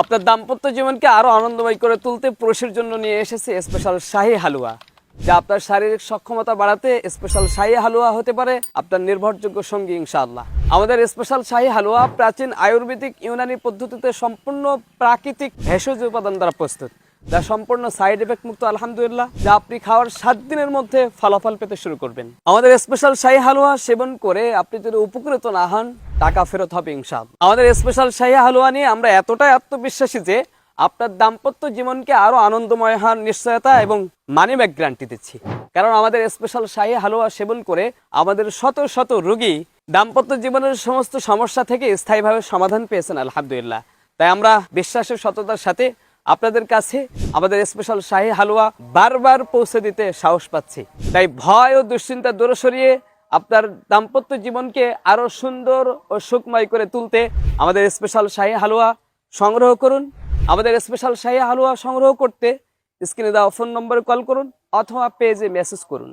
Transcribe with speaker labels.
Speaker 1: আপনার দাম্পত্য জীবনকে আরও আনন্দময় করে তুলতে পুরুষের জন্য নিয়ে এসেছে স্পেশাল শাহী হালুয়া, যা আপনার শারীরিক সক্ষমতা বাড়াতে স্পেশাল শাহী হালুয়া হতে পারে আপনার নির্ভরযোগ্য সঙ্গী ইনশাআল্লাহ। আমাদের স্পেশাল শাহী হালুয়া প্রাচীন আয়ুর্বেদিক ইউনানি পদ্ধতিতে সম্পূর্ণ প্রাকৃতিক ভেষজ উপাদান দ্বারা প্রস্তুত। যা সম্পূর্ণ সাইড এফেক্ট মুক্ত, আলহামদুলিল্লাহ, যা আপনি খাওয়ার সাত দিনের মধ্যে ফলাফল পেতে শুরু করবেন। আমাদের স্পেশাল শাহী হালুয়া সেবন করে আপনি যদি উপকৃত না হন, টাকা ফেরত হবে ইনশাআল্লাহ। আমাদের স্পেশাল শাহী হালুয়া নিয়ে আমরা এতটাই আত্মবিশ্বাসী যে আপনার দাম্পত্য জীবনকে আরও আনন্দময় হওয়ার নিশ্চয়তা এবং মানি ব্যাক গ্যারান্টি দিচ্ছি। কারণ আমাদের স্পেশাল শাহী হালুয়া সেবন করে আমাদের শত শত রোগী দাম্পত্য জীবনের সমস্ত সমস্যা থেকে স্থায়ীভাবে সমাধান পেয়েছেন, আলহামদুলিল্লাহ। তাই আমরা বিশ্বাসের সততার সাথে আপনাদের কাছে আমাদের স্পেশাল শাহী হালুয়া বারবার পৌঁছে দিতে সাহস পাচ্ছি। তাই ভয় ও দুশ্চিন্তা দূরে সরিয়ে আপনার দাম্পত্য জীবনকে আরও সুন্দর ও সুখময় করে তুলতে আমাদের স্পেশাল শাহী হালুয়া সংগ্রহ করুন। আমাদের স্পেশাল শাহী হালুয়া সংগ্রহ করতে স্ক্রিনে দেওয়া ফোন নম্বরে কল করুন অথবা পেজে মেসেজ করুন।